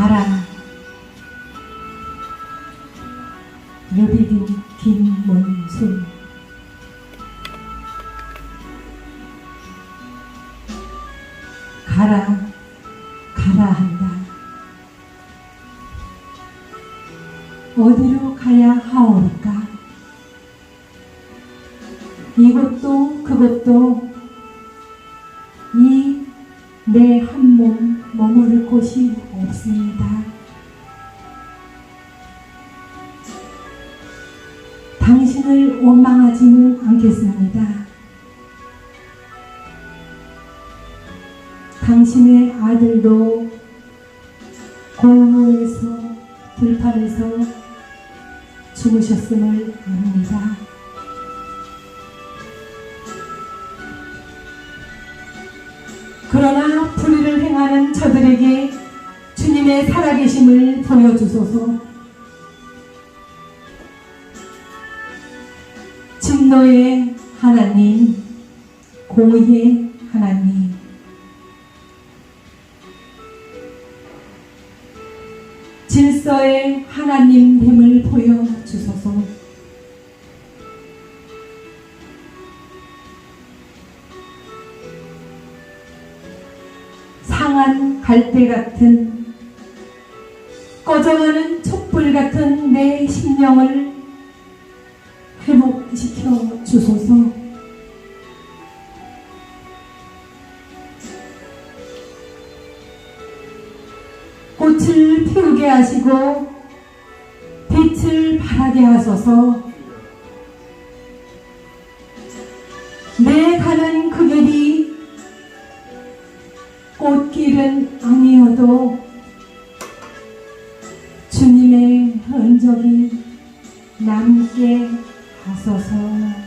가라. 르비딘 김문순 가라 가라 한다. 어디로 가야 하오리까? 이곳도 그곳도 이 내 한몸 머무를 곳이 없습니다. 당신을 원망하지는 않겠습니다. 당신의 아들도 공로에서 들판에서 주무셨음을 압니다. 그러나 불의를 행하는 저들에게 주님의 살아계심을 보여주소서. 진노의 하나님, 공의의 하나님, 질서의 하나님됨을 보여주소서. 상한 갈대 같은 꺼져가는 촛불 같은 내 심령을 회복시켜 주소서. 꽃을 피우게 하시고 빛을 발하게 하소서. 내 가는 그 길이 꽃길은 아니어도 주님의 흔적이 남게 하소서.